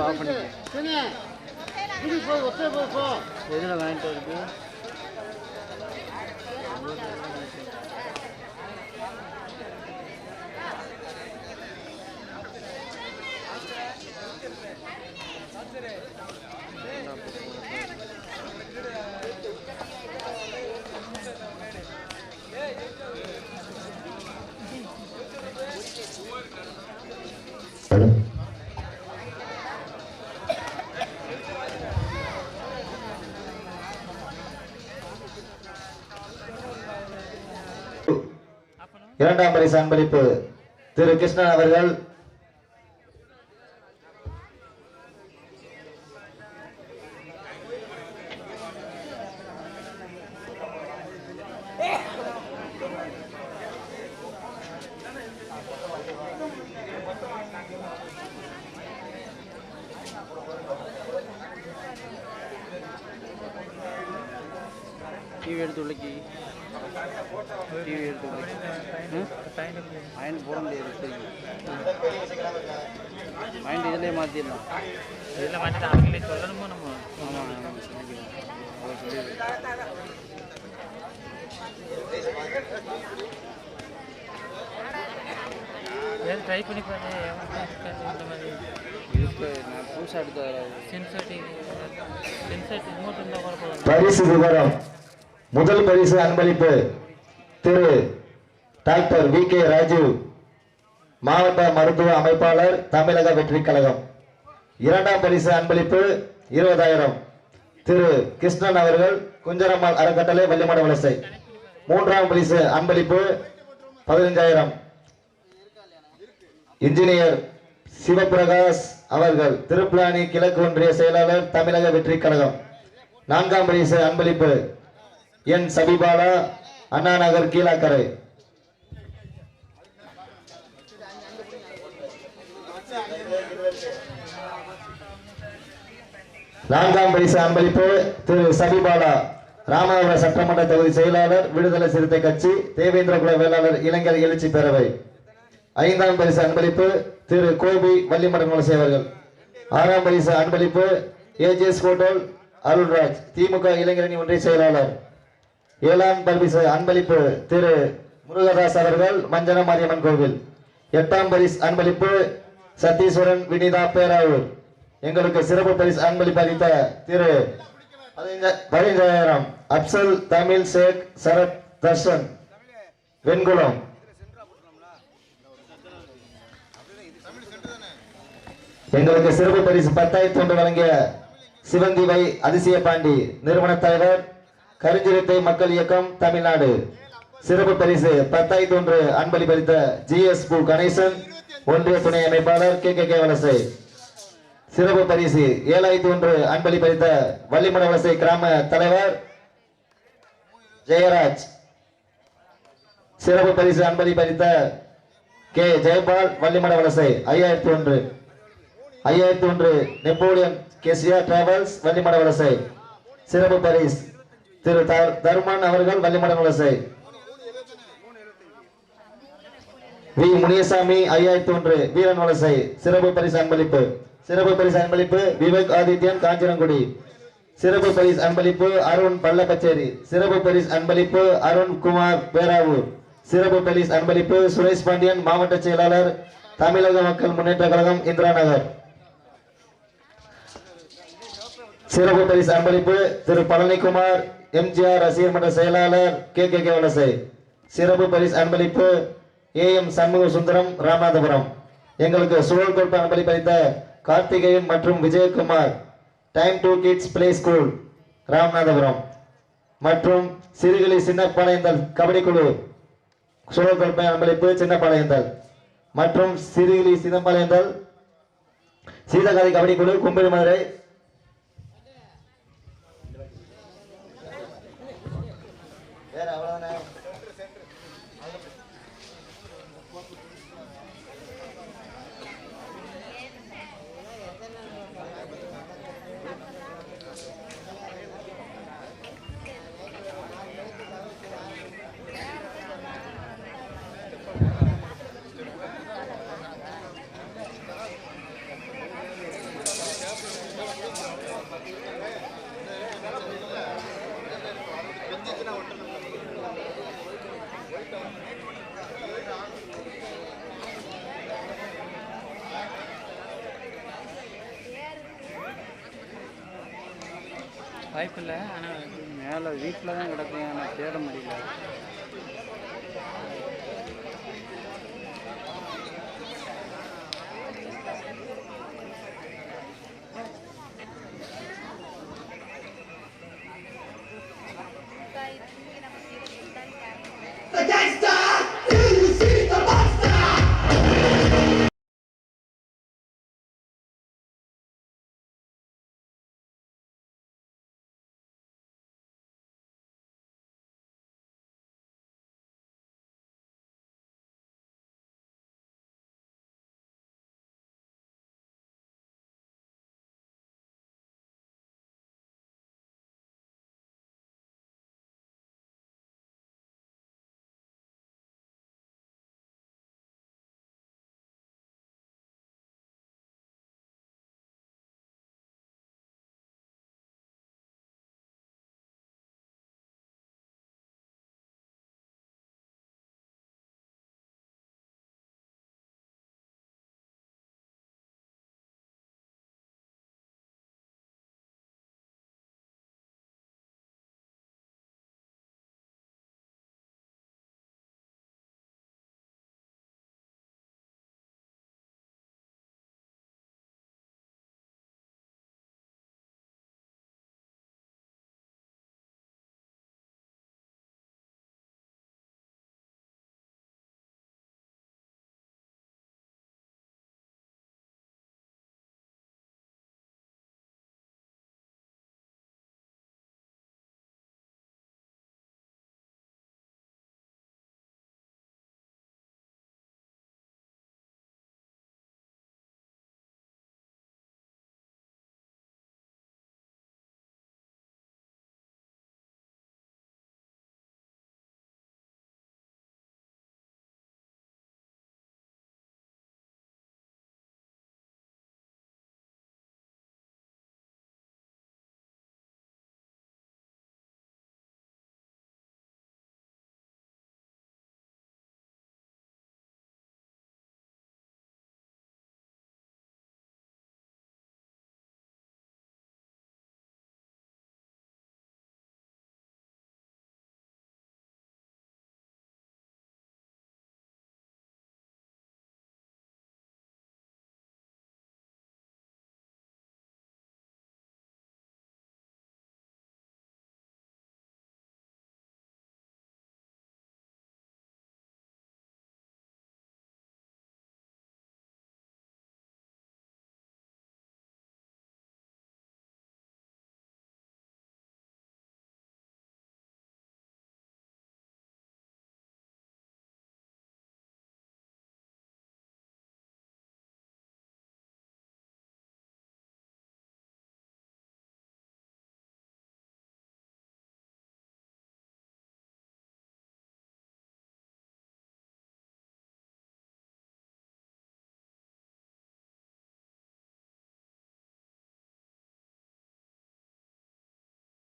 அடுப்பு ஆஃப் பண்ணிக்க. எதில் வாங்கிட்டு வருது இரண்டாம் பரிசு அன்பளிப்பு. திரு கிருஷ்ணன் அவர்கள் டிவி எடுத்து உள்ளக்கி டிவி எடுத்து உள்ளக்கி அயன் போட முடியாது மைண்ட் இதிலே மாற்றிடலாம் இதில் வந்துட்டு அவங்களே சொல்லணுமோ நம்ம? ஆமாம் ஆமாம் சொல்லிக்கலாம். அவர் சொல்லி ஏதாவது ட்ரை பண்ணி பாரு இந்த மாதிரி. இதுக்கு நான் புதுசாக எடுத்து வராது சென்சர் டிவி சென்சர் ரிமோட் இருந்தால் கூட பரிசு விவரம். முதல் பரிசு அன்பளிப்பு Thiru doctor V K Rajeev மாவட்ட மருத்துவ அமைப்பாளர் தமிழக வெற்றி கழகம். இரண்டாம் பரிசு அன்பளிப்பு இருபதாயிரம். திரு கிருஷ்ணன் அவர்கள் குஞ்சரம்மாள் அறக்கட்டளை வள்ளிமட வலசை. மூன்றாம் பரிசு அன்பளிப்பு பதினஞ்சாயிரம். இன்ஜினியர் சிவபிரகாஷ் அவர்கள் திருப்புலானி கிழக்கு ஒன்றிய செயலாளர் தமிழக வெற்றி கழகம். நான்காம் பரிசு அன்பளிப்பு என் சபிபாலா அண்ணா நகர் கீழாக்கரை. நான்காம் பரிசு அன்பளிப்பு திரு சபிபாலா ராமநாதபுரம் சட்டமன்ற தொகுதி செயலாளர் விடுதலை சிறுத்தை கட்சி தேவேந்திர குல வேளாளர் இளைஞர் எழுச்சி பேரவை. ஐந்தாம் பரிசு அன்பளிப்பு திரு கோபி வள்ளிமடங்குள சேவர்கள் ஆறாம் பரிசு அன்பளிப்பு ஏஜிஎஸ் ஹோட்டல் அருள்ராஜ் திமுக இளைஞரணி ஒன்றிய செயலாளர். ஏழாம் பரிசு அன்பளிப்பு திரு முருகதாஸ் அவர்கள் மஞ்சன மாரியம்மன் கோவில். எட்டாம் பரிசு அன்பளிப்பு சத்தீஸ்வரன் வினிதா பேராவூர். எங்களுக்கு சிறப்பு பரிசு அன்பளிப்பு அளித்த திரு பதினஞ்சாயிரம் அப்சல் தமிழ் ஷேக் சரத் தர்ஷன் வெண்குளம். எங்களுக்கு சிறப்பு பரிசு பத்தாயிரத்தி ஒன்று வழங்கிய சிவந்தி வை அதிசய பாண்டி நிறுவன தலைவர் கருஞ்சிரத்தை மக்கள் இயக்கம் தமிழ்நாடு. சிறப்பு பரிசு பத்தாயிரத்தி ஒன்று அன்பளிப்பளித்த ஜி எஸ் பு கணேசன் ஒன்றிய துணை அமைப்பாளர் கே கே கே வலசை. சிறப்பு பரிசு ஏழாயிரத்தி ஒன்று அன்பளிப்பளித்த வள்ளிமட வலசை கிராம தலைவர் ஜெயராஜ். சிறப்பு பரிசு அன்பளிப்பளித்த கே ஜெயபால் வள்ளிமட வலசை ஐயாயிரத்தி ஒன்று ஐயாயிரத்தி ஒன்று நெப்போலியன் கேசியா டிராவல்ஸ் வள்ளிமட வலசை. சிறப்பு பரிசு திரு தர்- தருமன் அவர்கள் வள்ளிமட வலசை வி. முனியசாமி ஐயாயிரத்தி ஒன்று வீரன் வலசை சிறப்பு பரிசு அன்பளிப்பு. சிறப்பு பரிசு அன்பளிப்பு விவேக் ஆதித்யன் காஞ்சிரங்குடி. சிறப்பு பரிசு அன்பளிப்பு அருண் பள்ளக்கச்சேரி சிறப்பு பரிசு அன்பளிப்பு அருண் குமார் பேராவூர் சிறப்பு பரிசு அன்பளிப்பு சுரேஷ் பாண்டியன் மாவட்ட செயலாளர் தமிழக மக்கள் முன்னேற்ற கழகம் இந்திரா நகர் சிறப்பு பரிசு அன்பளிப்பு திரு பழனிக்குமார் எம்ஜிஆர் ரசிகர் மன்ற செயலாளர் கே கே கே வலசை சிறப்பு பரிசு அன்பளிப்பு ஏ எம் சண்முக சுந்தரம் ராமநாதபுரம். எங்களுக்கு சுழல் கொடுப்பு அன்பளிப்பு அளித்த கார்த்திகேயன் மற்றும் Vijayakumar. Time to kids play school Ramanathapuram. மற்றும் சிறுகிளி சின்னப்பாளையந்தல் கபடி குழு சுழல் கோப்பை அன்பளிப்பு சின்னப்பாளையந்தல். மற்றும் சிறுகிளி சின்னப்பாளையந்தல் சீதகாதி கபடி குழு கும்பரி மதுரை வாய்ப்பு இல்லை ஆனால் மேலே வீட்டில் தான் கிடக்கும் நான் தேட முடியல.